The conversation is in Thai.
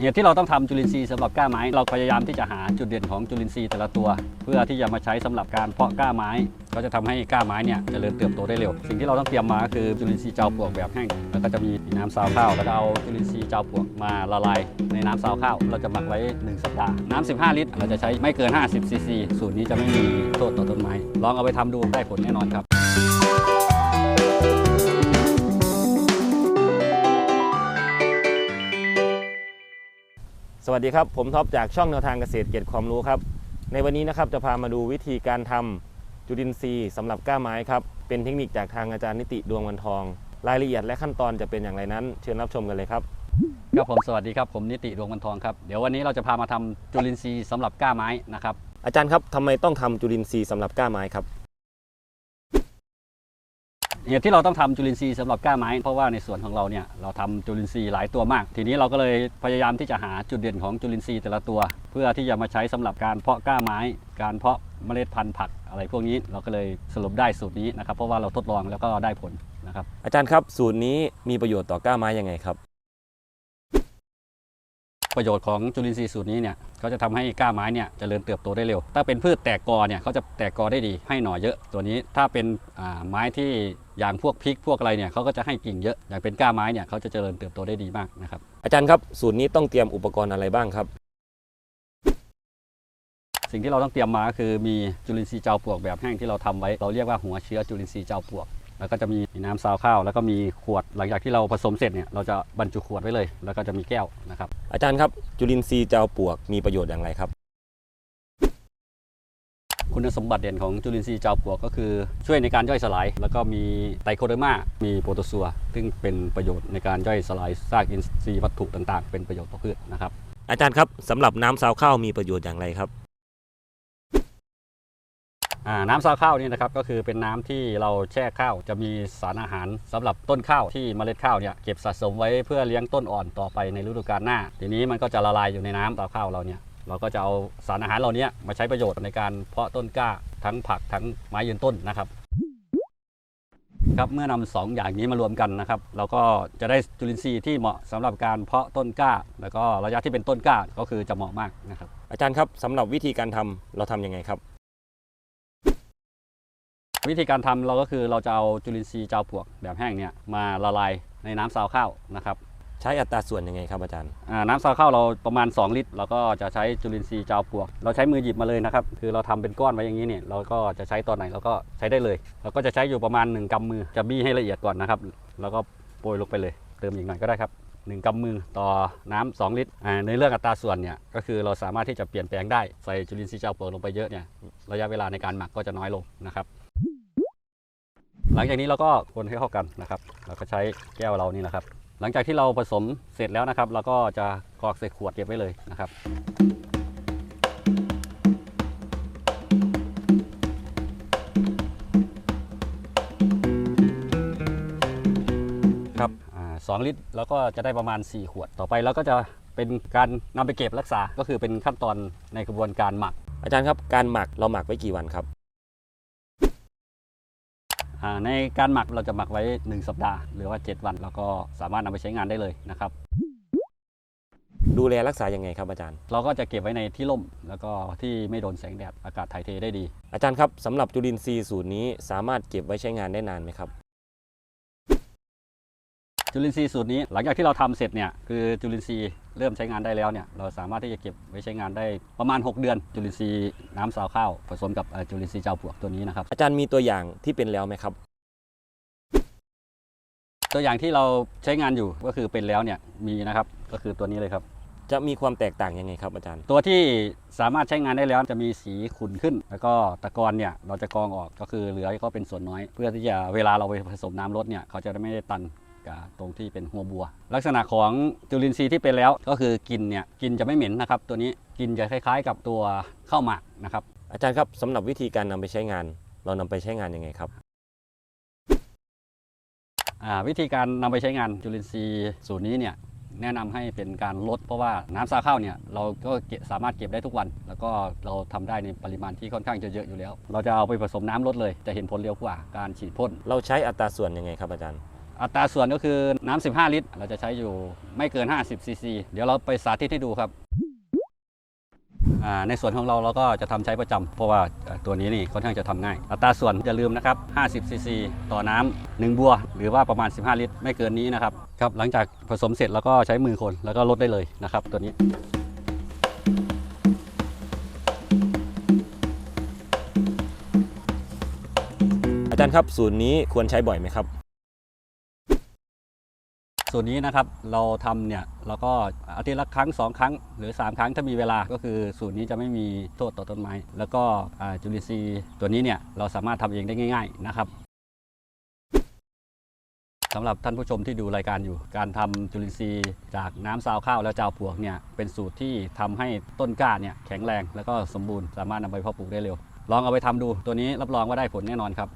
เหตุที่เราต้องทำจุลินทรีย์สำหรับก้าไม้ เราพยายามที่จะหาจุดเด่นของจุลินทรีย์แต่ละตัว เพื่อที่จะมาใช้สำหรับการเพาะก้าไม้ ก็จะทำให้ก้าไม้เนี่ยเจริญเติบโตได้เร็ว สิ่งที่เราต้องเตรียมมาก็คือจุลินทรีย์เจ้าปลวกแบบแห้งแล้วก็จะมีน้ำซาวข้าวแล้วเอาจุลินทรีย์เจ้าปลวกมาละลายในน้ำซาวข้าวเราจะหมักไว้ 1 สัปดาห์น้ำ15 ลิตร เราจะใช้ไม่เกิน 50ซีซีสูตรนี้จะไม่มีโทษต่อต้นไม้ลองเอาไปทำดูได้ผลแน่นอนครับ สวัสดีครับ ผมท็อปจากช่องแนวทางเกษตรเกียรติความรู้ครับ ในวันนี้นะครับจะพามาดูวิธีการทำจุลินทรีย์สำหรับกล้าไม้ครับ เป็นเทคนิคจากทางอาจารย์นิติดวงวันทอง รายละเอียดและขั้นตอนจะเป็นอย่างไรนั้น เชิญรับชมกันเลยครับครับผมสวัสดีครับผมนิติดวงบรรทองครับเดี๋ยววันนี้เราจะพามาทำจุลินทรีย์สำหรับกล้าไม้นะครับอาจารย์ครับทำไมต้องทำจุลินทรีย์สำหรับกล้าไม้ครับ เหตุที่เราต้องทำจุลินทรีย์สำหรับก้าไม้ เพราะว่าในส่วนของเราเนี่ยเราทำจุลินทรีย์หลายตัวมาก ทีนี้เราก็เลยพยายามที่จะหาจุดเด่นของจุลินทรีย์แต่ละตัว เพื่อที่จะมาใช้สำหรับการเพาะก้าไม้ การเพาะเมล็ดพันธุ์ผักอะไรพวกนี้เราก็เลยสรุปได้สูตรนี้นะครับเพราะว่าเราทดลองแล้วก็ได้ผลนะครับอาจารย์ครับสูตรนี้มีประโยชน์ต่อก้าไม้ยังไงครับ ประโยชน์ของจุลินทรีย์สูตรนี้เนี่ยก็จะทำให้กล้าไม้เนี่ยเจริญเติบโตได้เร็ว ถ้าเป็นพืชแตกกอเนี่ยเขาจะแตกกอได้ดีให้หน่อเยอะ ตัวนี้ถ้าเป็นอ่าไม้ที่อย่างพวกพริกพวกอะไรเนี่ยเขาก็จะให้กิ่งเยอะอย่างเป็นกล้าไม้เนี่ยเขาจะเจริญเติบโตได้ดีมากนะครับอาจารย์ครับสูตรนี้ต้องเตรียมอุปกรณ์อะไรบ้างครับ สิ่งที่เราต้องเตรียมมาก็คือมีจุลินทรีย์เจ้าปลวกแบบแห้งที่เราทำไว้ เราเรียกว่าหัวเชื้อจุลินทรีย์เจ้าปลวก แล้วก็จะมีน้ำซาวข้าว แล้วก็มีขวดหลังจากที่เราผสมเสร็จเนี่ยเราจะบรรจุขวดไว้เลย แล้วก็จะมีแก้วนะครับ อาจารย์ครับ จุลินทรีย์เจ้าปลวกมีประโยชน์อย่างไรครับ คุณสมบัติเด่นของจุลินทรีย์เจ้าปลวกก็คือ ช่วยในการย่อยสลาย แล้วก็มีไตรโคเดอร์มา มีโปรโตซัวซึ่งเป็นประโยชน์ในการย่อยสลายซากอินทรีย์วัตถุต่างๆ เป็นประโยชน์ต่อพืชนะครับอาจารย์ครับสำหรับน้ำซาวข้าวมีประโยชน์อย่างไรครับอ่า น้ำซาวข้าวนี่นะครับก็คือเป็นน้ำที่เราแช่ข้าวจะมีสารอาหารสำหรับต้นข้าวที่เมล็ดข้าวเนี่ยเก็บสะสมไว้เพื่อเลี้ยงต้นอ่อนต่อไปในฤดูกาลหน้า ทีนี้มันก็จะละลายอยู่ในน้ำซาวข้าวเราเนี่ยเราก็จะเอาสารอาหารเหล่านี้มาใช้ประโยชน์ในการเพาะต้นกล้าทั้งผักทั้งไม้ยืนต้นนะครับครับเมื่อนำสองอย่างนี้มารวมกันนะครับเราก็จะได้จุลินทรีย์ที่เหมาะสำหรับการเพาะต้นกล้า แล้วก็ระยะที่เป็นต้นกล้าก็คือจะเหมาะมากนะครับอาจารย์ครับสำหรับวิธีการทำเราทำยังไงครับ วิธีการทำเราก็คือเราจะเอาจุลินทรีย์เจ้าปลวกแบบแห้งเนี่ยมาละลายในน้ำซาวข้าวนะครับใช้อัตราส่วนยังไงครับอาจารย์อ่าน้ำซาวข้าวเราประมาณ 2 ลิตรเราก็จะใช้จุลินทรีย์เจ้าปลวก เราใช้มือหยิบมาเลยนะครับคือเราทำเป็นก้อนไว้อย่างนี้เนี่ยเราก็จะใช้ตอนไหนเราก็ใช้ได้เลย เราก็จะใช้อยู่ประมาณ 1กำมือจะบี้ให้ละเอียดก่อนนะครับแล้วก็โปรยลงไปเลย เติมอีกหน่อยก็ได้ครับหนึ่งกำมือต่อน้ำ2ลิตรอ่าในเรื่องอัตราส่วนเนี่ยก็คือเราสามารถที่จะเปลี่ยนแปลงได้ ใส่จุลินทรีย์เจ้าปลวกลงไปเยอะเนี่ยระยะเวลาในการหมักก็จะน้อยลงนะครับ หลังจากนี้เราก็คนให้เข้ากันนะครับเราก็ใช้แก้วเรานี่แหละครับ หลังจากที่เราผสมเสร็จแล้วนะครับ เราก็จะกรอกใส่ขวดเก็บไว้เลยนะครับครับสองลิตรแล้วก็จะได้ประมาณ 4 ขวดต่อไปเราก็จะเป็นการนำไปเก็บรักษาก็คือเป็นขั้นตอนในกระบวนการหมัก อาจารย์ครับการหมักเราหมักไว้กี่วันครับ ในการหมักเราจะหมักไว้ 1 สัปดาห์ หรือว่า 7 วัน แล้วก็สามารถนำไปใช้งานได้เลยนะครับ ดูแลรักษายังไงครับอาจารย์ เราก็จะเก็บไว้ในที่ร่ม แล้วก็ที่ไม่โดนแสงแดดอากาศถ่ายเทได้ดี อาจารย์ครับสำหรับจุลินทรีย์สูตรนี้สามารถเก็บไว้ใช้งานได้นานไหมครับ จุลินทรีย์สูตรนี้หลังจากที่เราทำเสร็จเนี่ยคือจุลินทรีย์เริ่มใช้งานได้แล้วเนี่ยเราสามารถที่จะเก็บไว้ใช้งานได้ประมาณ 6 เดือน จุลินทรีย์น้ำซาวข้าวผสมกับเอ่อจุลินทรีย์เจ้าปลวกตัวนี้นะครับอาจารย์มีตัวอย่างที่เป็นแล้วไหมครับ ตัวอย่างที่เราใช้งานอยู่ก็คือเป็นแล้วเนี่ยมีนะครับก็คือตัวนี้เลยครับ จะมีความแตกต่างยังไงครับอาจารย์ ตัวที่สามารถใช้งานได้แล้วจะมีสีขุ่นขึ้น แล้วก็ตะกอนเนี่ยเราจะกรองออกก็คือเหลือก็เป็นส่วนน้อย เพื่อที่จะเวลาเราไปผสมน้ำรดเนี่ยเขาจะไม่ได้ตันกับ ตรงที่เป็นหัวบัว ลักษณะของจุลินทรีย์ที่เป็นแล้วก็คือกลินเนี่ยกลินจะไม่เหม็นนะครับ ตัวนี้กลินจะคล้าย ๆ กับตัวข้าวหมากนะครับ อาจารย์ครับสำหรับวิธีการนำไปใช้งาน เรานำไปใช้งานยังไงครับ อ่าวิธีการนำไปใช้งานจุลินทรีย์สูตรนี้เนี่ยแนะนำให้เป็นการลดเพราะว่าน้ำซาข้าวเนี่ยเราก็เก็บสามารถเก็บได้ทุกวัน แล้วก็เราทำได้ในปริมาณที่ค่อนข้างจะเยอะอยู่แล้ว เราจะเอาไปผสมน้ำลดเลยจะเห็นผลเร็วกว่าการฉีดพ่น เราใช้อัตราส่วนยังไงครับอาจารย์ อัตราส่วนก็คือน้ำ15 ลิตร เราจะใช้อยู่ไม่เกิน 50ซีซีเดี๋ยวเราไปสาธิตให้ดูครับในส่วนของเราเราก็จะทำใช้ประจำเพราะว่าตัวนี้นี่ค่อนข้างจะทำง่าย อัตราส่วนอย่าลืมนะครับ 50ซีซีต่อน้ำหนึ่งบัว หรือว่าประมาณ 15 ลิตร ไม่เกินนี้นะครับครับ หลังจากผสมเสร็จแล้วก็ใช้มือคนแล้วก็ลดได้เลยนะครับ ตัวนี้อาจารย์ครับสูตรนี้ควรใช้บ่อยไหมครับ ส่วนนี้นะครับเราทำเนี่ยเราก็อาทิตย์ละครั้ง 2 ครั้ง หรือ 3 ครั้งถ้ามีเวลาก็คือสูตรนี้จะไม่มีโทษต่อต้นไม้ แล้วก็จุลินทรีย์ตัวนี้เนี่ยเราสามารถทำเองได้ง่าย ๆนะครับสำหรับท่านผู้ชมที่ดูรายการอยู่ การทำจุลินทรีย์จากน้ำซาวข้าวแล้วจาวปวกเนี่ยเป็นสูตรที่ทำให้ต้นกล้าเนี่ยแข็งแรง แล้วก็สมบูรณ์สามารถนำไปเพาะปลูกได้เร็ว ลองเอาไปทำดูตัวนี้รับรองว่าได้ผลแน่นอนครับ